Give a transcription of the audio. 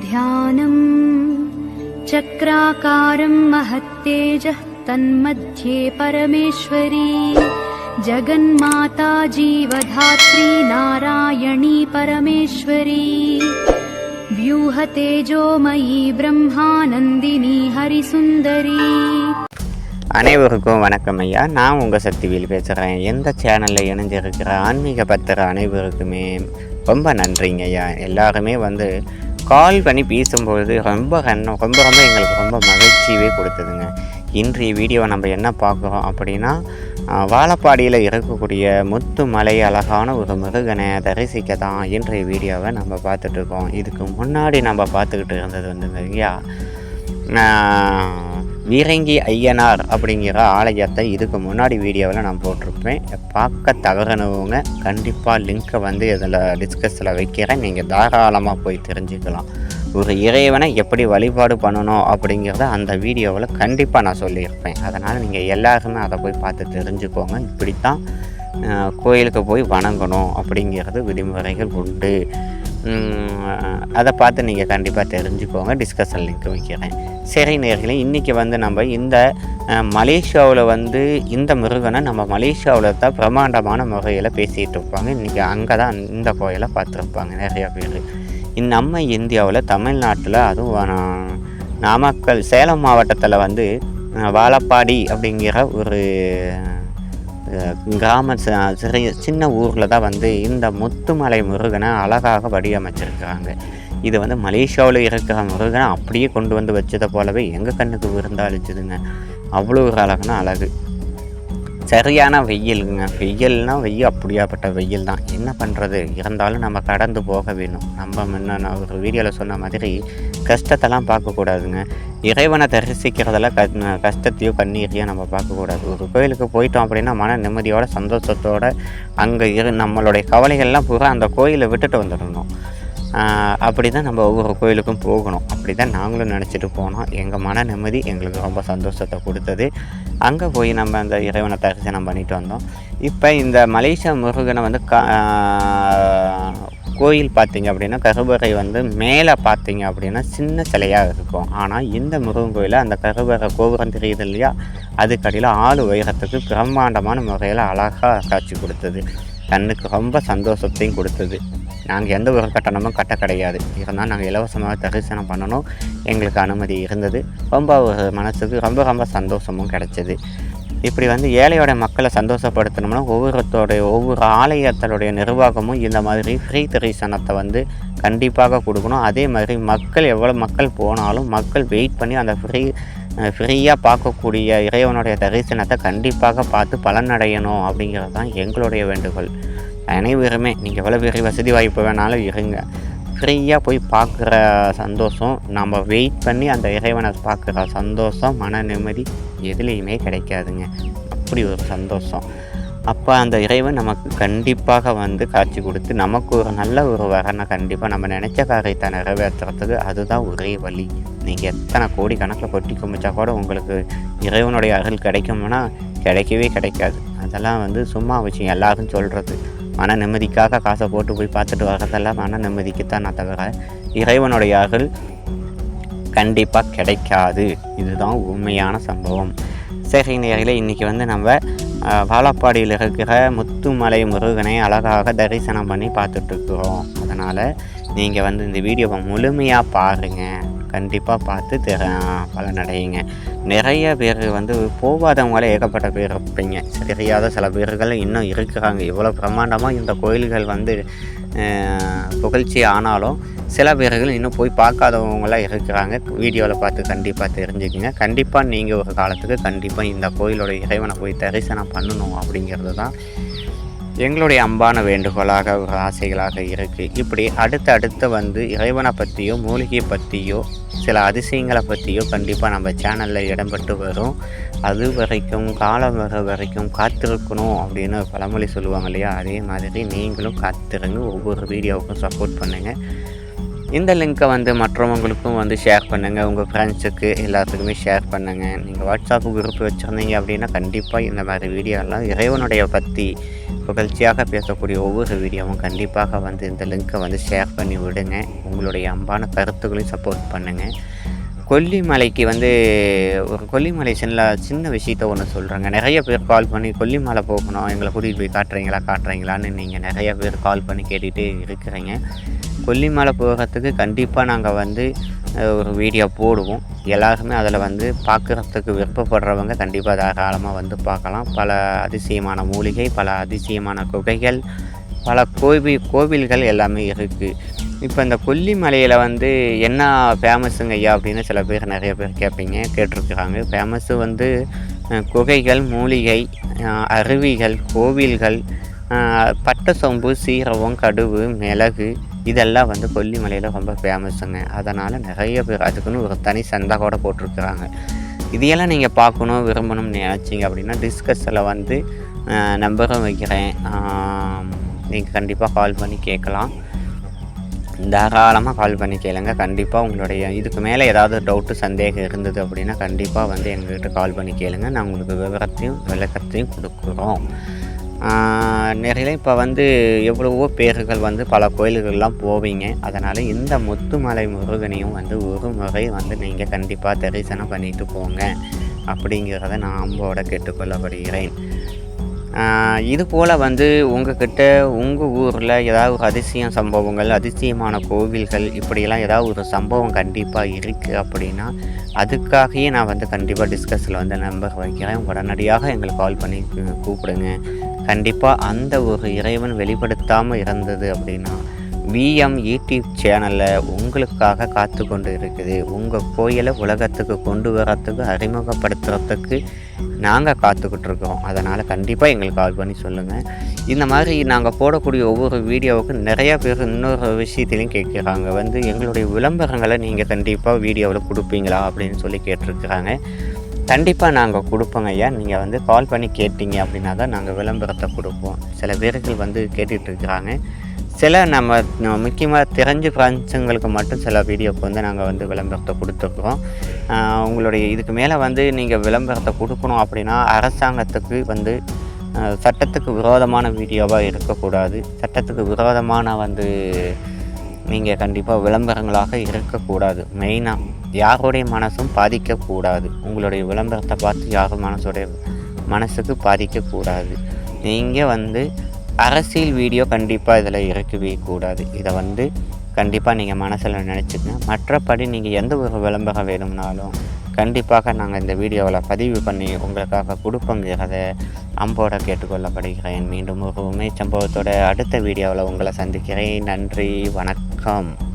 ध्यानम् चक्राकारं महत्तेजः तन्मध्ये परमेश्वरी जगन्माता जीवधात्री नारायणी परमेश्वरी व्यूहतेजोमयी ब्रह्मानन्दिनी हरिसुन्दरी அனைவருக்கும் வணக்கம் ஐயா நான் உங்கள் சக்திவேல் பேசுகிறேன் எந்த சேனலில் இணைஞ்சிருக்கிற ஆன்மீக பத்திர அனைவருக்குமே ரொம்ப நன்றிங்க ஐயா எல்லாருமே வந்து கால் பண்ணி பேசும்பொழுது ரொம்ப கண்ணம் ரொம்ப ரொம்ப எங்களுக்கு ரொம்ப மகிழ்ச்சியவே கொடுத்ததுங்க. இன்றைய வீடியோவை நம்ம என்ன பார்க்குறோம் அப்படின்னா வாழப்பாடியில் இருக்கக்கூடிய முத்து மலை அழகான ஒரு மிருகனை தரிசிக்க தான் இன்றைய வீடியோவை நம்ம பார்த்துட்ருக்கோம் இதுக்கு முன்னாடி நம்ம பார்த்துக்கிட்டு இருந்தது வந்து ஐயா வீரங்கி ஐயனார் அப்படிங்கிற ஆலயத்தை இதுக்கு முன்னாடி வீடியோவில் நான் போட்டிருப்பேன். பார்க்க தவறினவங்க கண்டிப்பாக லிங்க்கை வந்து இதில் டிஸ்கஸில் வைக்கிறேன். நீங்கள் தாராளமாக போய் தெரிஞ்சுக்கலாம். ஒரு இறைவனை எப்படி வழிபாடு பண்ணணும் அப்படிங்கிறத அந்த வீடியோவில் கண்டிப்பாக நான் சொல்லியிருப்பேன். அதனால் நீங்கள் எல்லாருமே அதை போய் பார்த்து தெரிஞ்சுக்கோங்க. இப்படித்தான் கோயிலுக்கு போய் வணங்கணும் அப்படிங்கிறது விதிமுறைகள் உண்டு. அதை பார்த்து நீங்கள் கண்டிப்பாக தெரிஞ்சுக்கோங்க. டிஸ்கஷன் லிங்க் வைக்கிறேன். சரி நேர்களே இன்றைக்கி வந்து நம்ம இந்த மலேசியாவில் வந்து இந்த மிருகனை நம்ம மலேசியாவில் தான் பிரம்மாண்டமான முறையில் பேசிகிட்டு இருப்பாங்க. இன்றைக்கி அங்கே தான் இந்த கோயிலை பார்த்துருப்பாங்க நிறையா பேர். நம்ம இந்தியாவில் தமிழ்நாட்டில் அதுவும் நாமக்கல் சேலம் மாவட்டத்தில் வந்து வாழப்பாடி அப்படிங்கிற ஒரு கிராம சிறிய சின்ன ஊரில் தான் வந்து இந்த முத்துமலை முருகனை அழகாக வடிவமைச்சிருக்கிறாங்க இது வந்து மலேசியாவில் இருக்கிற முருகனை அப்படியே கொண்டு வந்து வச்சதை போலவே எங்கள் கண்ணுக்கு விருந்தாளிச்சுதுங்க அவ்வளோ ஒரு அழகுனா அழகு. சரியான வெயிலுங்க. வெயில்னா வெயில் அப்படியாப்பட்ட வெயில் தான். என்ன பண்ணுறது இருந்தாலும் நம்ம கடந்து போக வேணும். நம்ம முன்ன ஒரு வீடியோவில் சொன்ன மாதிரி கஷ்டத்தெல்லாம் பார்க்கக்கூடாதுங்க. இறைவனை தரிசிக்கிறதெல்லாம் க கஷ்டத்தையோ கண்ணீரையோ நம்ம பார்க்கக்கூடாது. ஒரு கோயிலுக்கு போயிட்டோம் அப்படின்னா மன நிம்மதியோட சந்தோஷத்தோடு அங்கே இரு நம்மளுடைய கவலைகள்லாம் பூரா அந்த கோயிலை விட்டுட்டு வந்துடணும். அப்படி தான் நம்ம ஒவ்வொரு கோயிலுக்கும் போகணும். அப்படி தான் நாங்களும் நினச்சிட்டு போனோம். எங்கள் மன நிம்மதி எங்களுக்கு ரொம்ப சந்தோஷத்தை கொடுத்தது. அங்கே போய் நம்ம அந்த இறைவனை தரிசனம் பண்ணிட்டு வந்தோம். இப்போ இந்த மலேசியா முருகனை வந்து கா கோயில் பார்த்தீங்க அப்படின்னா கருவறை வந்து மேலே பார்த்தீங்க அப்படின்னா சின்ன சிலையாக இருக்கும். ஆனால் இந்த முருகன் கோயிலில் அந்த கருவறை கோபுரம் தெரியுது இல்லையா? அதுக்கடியில் ஆளு உயரத்துக்கு பிரம்மாண்டமான முறையில் அழகாக காட்சி கொடுத்தது. கண்ணுக்கு ரொம்ப சந்தோஷத்தையும் கொடுத்தது. நாங்கள் எந்த ஒரு கட்டணமும் கட்ட கிடையாது. இருந்தால் நாங்கள் இலவசமாக தரிசனம் பண்ணணும். எங்களுக்கு அனுமதி இருந்தது. ரொம்ப ஒரு மனசுக்கு ரொம்ப ரொம்ப சந்தோஷமும் கிடச்சிது. இப்படி வந்து ஏழையோட மக்களை சந்தோஷப்படுத்தணும்னா ஒவ்வொருத்தோடைய ஒவ்வொரு ஆலயத்தோடைய நிர்வாகமும் இந்த மாதிரி ஃப்ரீ தரிசனத்தை வந்து கண்டிப்பாக கொடுக்கணும். அதே மாதிரி மக்கள் எவ்வளோ மக்கள் போனாலும் மக்கள் வெயிட் பண்ணி அந்த ஃப்ரீ ஃப்ரீயாக பார்க்கக்கூடிய இறைவனுடைய தரிசனத்தை கண்டிப்பாக பார்த்து பலனடையணும் அப்படிங்கிறது தான் எங்களுடைய வேண்டுகோள். அனைவருமே நீங்கள் எவ்வளோ பெரிய வசதி வாய்ப்பு வேணாலும் இருங்க. ஃப்ரீயாக போய் பார்க்குற சந்தோஷம் நம்ம வெயிட் பண்ணி அந்த இறைவனை பார்க்குற சந்தோஷம் மன நிம்மதி எதுலேயுமே கிடைக்காதுங்க. அப்படி ஒரு சந்தோஷம். அப்போ அந்த இறைவன் நமக்கு கண்டிப்பாக வந்து காட்சி கொடுத்து நமக்கு ஒரு நல்ல ஒரு வரனை கண்டிப்பாக நம்ம நினச்ச காரியத்தை நிறைவேற்றுறதுக்கு அதுதான் ஒரே வழி. நீங்கள் எத்தனை கோடி கணக்கில் கொட்டி குமிச்சா கூட உங்களுக்கு இறைவனுடைய அருள் கிடைக்கும்னா கிடைக்கவே கிடைக்காது. அதெல்லாம் வந்து சும்மா விஷயம் எல்லாரும் சொல்கிறது மன நிம்மதிக்காக காசை போட்டு போய் பார்த்துட்டு வர்றதெல்லாம் மன நிம்மதிக்கு தான் நான் தவிர இறைவனுடைய அருள் கண்டிப்பாக கிடைக்காது. இதுதான் உண்மையான சம்பவம். சரி நேரில் இன்றைக்கி வந்து நம்ம வாழப்பாடியில் இருக்கிற முத்துமலை முருகனை அழகாக தரிசனம் பண்ணி பார்த்துட்ருக்குறோம் அதனால் நீங்கள் வந்து இந்த வீடியோவை முழுமையாக பாருங்கள் கண்டிப்பாக பார்த்து தெ பலனடையுங்க. நிறைய பேர் வந்து போகாதவங்களே ஏகப்பட்ட பேர் இருப்பீங்க. தெரியாத சில பேர்கள் இன்னும் இருக்கிறாங்க. இவ்வளோ பிரம்மாண்டமாக இந்த கோயில்கள் வந்து புகழ்ச்சி ஆனாலும் சில பேர்கள் இன்னும் போய் பார்க்காதவங்களாம் இருக்கிறாங்க. வீடியோவில் பார்த்து கண்டிப்பாக தெரிஞ்சுக்கிங்க. கண்டிப்பாக நீங்கள் ஒரு காலத்துக்கு கண்டிப்பாக இந்த கோயிலோட இறைவனை போய் தரிசனம் பண்ணணும் அப்படிங்கிறது தான் எங்களுடைய அன்பான வேண்டுகோளாக ஒரு ஆசைகளாக இருக்குது இப்படி அடுத்து அடுத்து வந்து இறைவனை பற்றியோ மூலிகையை பற்றியோ சில அதிசயங்களை பற்றியோ கண்டிப்பாக நம்ம சேனலில் இடம்பெற்று வரும். அது வரைக்கும் காலம் வர வரைக்கும் காத்திருக்கணும் அப்படின்னு பழமொழி சொல்லுவாங்க இல்லையா? அதே மாதிரி நீங்களும் காத்திருங்க. ஒவ்வொரு வீடியோவுக்கும் சப்போர்ட் பண்ணுங்கள் இந்த லிங்க்கை வந்து மற்றவங்களுக்கும் வந்து ஷேர் பண்ணுங்கள் உங்கள் ஃப்ரெண்ட்ஸுக்கு எல்லாத்துக்குமே ஷேர் பண்ணுங்கள் நீங்கள் வாட்ஸ்அப் குரூப் வச்சுருந்தீங்க அப்படின்னா கண்டிப்பாக இந்த மாதிரி வீடியோலாம் இறைவனுடைய பற்றி புகழ்ச்சியாக பேசக்கூடிய ஒவ்வொரு வீடியோவும் கண்டிப்பாக வந்து இந்த லிங்க்கை வந்து ஷேர் பண்ணி விடுங்க. உங்களுடைய அன்பான கருத்துக்களையும் சப்போர்ட் பண்ணுங்கள் கொல்லிமலைக்கு வந்து ஒரு கொல்லிமலை சின்ன சின்ன விஷயத்த ஒன்று சொல்கிறேங்க நிறைய பேர் கால் பண்ணி கொல்லிமலை போகணும். எங்களை கூட்டிகிட்டு போய் காட்டுறீங்களா காட்டுறீங்களான்னு நீங்கள் நிறைய பேர் கால் பண்ணி கேட்டுகிட்டு இருக்கிறீங்க. கொல்லிமலை போகிறதுக்கு கண்டிப்பாக நாங்கள் வந்து ஒரு வீடியோ போடுவோம். எல்லாருமே அதில் வந்து பார்க்குறதுக்கு விருப்பப்படுறவங்க கண்டிப்பாக தாராளமாக வந்து பார்க்கலாம். பல அதிசயமான மூலிகை பல அதிசயமான குகைகள் பல கோவில் கோவில்கள் எல்லாமே இருக்குது இப்போ இந்த கொல்லிமலையில் வந்து என்ன ஃபேமஸுங்க ஐயா அப்படின்னு சில பேர் நிறைய பேர் கேட்பீங்க கேட்டிருக்கிறாங்க. ஃபேமஸ்ஸு வந்து குகைகள் மூலிகை அருவிகள் கோவில்கள் பட்டை சொம்பு சீரகம் கடுகு மிளகு இதெல்லாம் வந்து கொல்லிமலையில் ரொம்ப ஃபேமஸுங்க அதனால் நிறைய பேர் அதுக்குன்னு ஒரு தனி சந்தா கூட போட்டிருக்கிறாங்க. இதையெல்லாம் நீங்கள் பார்க்கணும் விரும்பணும்னு நினச்சிங்க அப்படின்னா டிஸ்கஸில் வந்து நம்பரும் வைக்கிறேன். நீங்கள் கண்டிப்பாக கால் பண்ணி கேட்கலாம். தாராளமாக கால் பண்ணி கேளுங்க. கண்டிப்பாக உங்களுடைய இதுக்கு மேலே ஏதாவது டவுட்டு சந்தேகம் இருந்தது அப்படின்னா கண்டிப்பாக வந்து எங்கள்கிட்ட கால் பண்ணி கேளுங்க. நான் உங்களுக்கு விவரத்தையும் விளக்கத்தையும் கொடுக்குறோம். நிறைய இப்போ வந்து எவ்வளவோ பேர்கள் வந்து பல கோயில்கள்லாம் போவீங்க. அதனால் இந்த முத்துமலை முருகனையும் வந்து ஒரு முறை வந்து நீங்கள் கண்டிப்பாக தரிசனம் பண்ணிட்டு போங்க அப்படிங்கிறத நான் அம்போட கேட்டுக்கொள்ளப்படுகிறேன். இது போல் வந்து உங்ககிட்ட உங்கள் ஊரில் ஏதாவது ஒரு அதிசயம் சம்பவங்கள் அதிசயமான கோவில்கள் இப்படியெல்லாம் ஏதாவது ஒரு சம்பவம் கண்டிப்பாக இருக்குது அப்படின்னா அதுக்காகவே நான் வந்து கண்டிப்பாக டிஸ்கஸில் வந்து நம்பர் வைக்கிறேன். உடனடியாக எங்களுக்கு கால் பண்ணி கூப்பிடுங்க. கண்டிப்பாக அந்த ஒரு இறைவன் வெளிப்படுத்தாமல் இருந்தது அப்படின்னா விஎம் யூடியூப் சேனலில் உங்களுக்காக காத்து கொண்டு இருக்குது. உங்கள் கோயிலை உலகத்துக்கு கொண்டு வரத்துக்கு அறிமுகப்படுத்துறதுக்கு நாங்கள் காத்துக்கிட்டு இருக்கோம். அதனால் கண்டிப்பாக எங்களுக்கு கால் பண்ணி சொல்லுங்கள் இந்த மாதிரி நாங்கள் போடக்கூடிய ஒவ்வொரு வீடியோவுக்கும் நிறையா பேர் இன்னொரு விஷயத்திலையும் கேட்குறாங்க. வந்து எங்களுடைய விளம்பரங்களை நீங்கள் கண்டிப்பாக வீடியோவில் கொடுப்பீங்களா அப்படின்னு சொல்லி கேட்டிருக்கிறாங்க. கண்டிப்பாக நாங்கள் கொடுப்போங்க ஐயா. நீங்கள் வந்து கால் பண்ணி கேட்டீங்க அப்படின்னா தான் நாங்கள் விளம்பரத்தை கொடுப்போம். சில பேர்கள் வந்து கேட்டுட்டு இருக்கிறாங்க சில நம்ம முக்கியமாக தெரிஞ்ச ஃப்ரெண்ட்ஸுங்களுக்கு மட்டும் சில வீடியோக்கு வந்து நாங்கள் வந்து விளம்பரத்தை கொடுத்துருக்குறோம் உங்களுடைய இதுக்கு மேலே வந்து நீங்கள் விளம்பரத்தை கொடுக்கணும் அப்படின்னா அரசாங்கத்துக்கு வந்து சட்டத்துக்கு விரோதமான வீடியோவாக இருக்கக்கூடாது. சட்டத்துக்கு விரோதமான வந்து நீங்கள் கண்டிப்பாக விளம்பரங்களாக இருக்கக்கூடாது. மெயினாக யாருடைய மனசும் பாதிக்கக்கூடாது. உங்களுடைய விளம்பரத்தை பார்த்து யாரும் மனசுடைய மனசுக்கு பாதிக்கக்கூடாது. நீங்கள் வந்து அரசியல் வீடியோ கண்டிப்பாக இதில் இறக்கவே கூடாது. இதை வந்து கண்டிப்பாக நீங்கள் மனசில் நினச்சிக்கங்க மற்றபடி நீங்கள் எந்த ஒரு விளம்பரம் வேணும்னாலும் கண்டிப்பாக நாங்கள் இந்த வீடியோவில் பதிவு பண்ணி உங்களுக்காக கொடுப்போங்கிறத அம்போட கேட்டுக்கொள்ளப்படுகிறேன். மீண்டும் ஒரு உண்மை சம்பவத்தோட அடுத்த வீடியோவில் உங்களை சந்திக்கிறேன். நன்றி வணக்கம். come.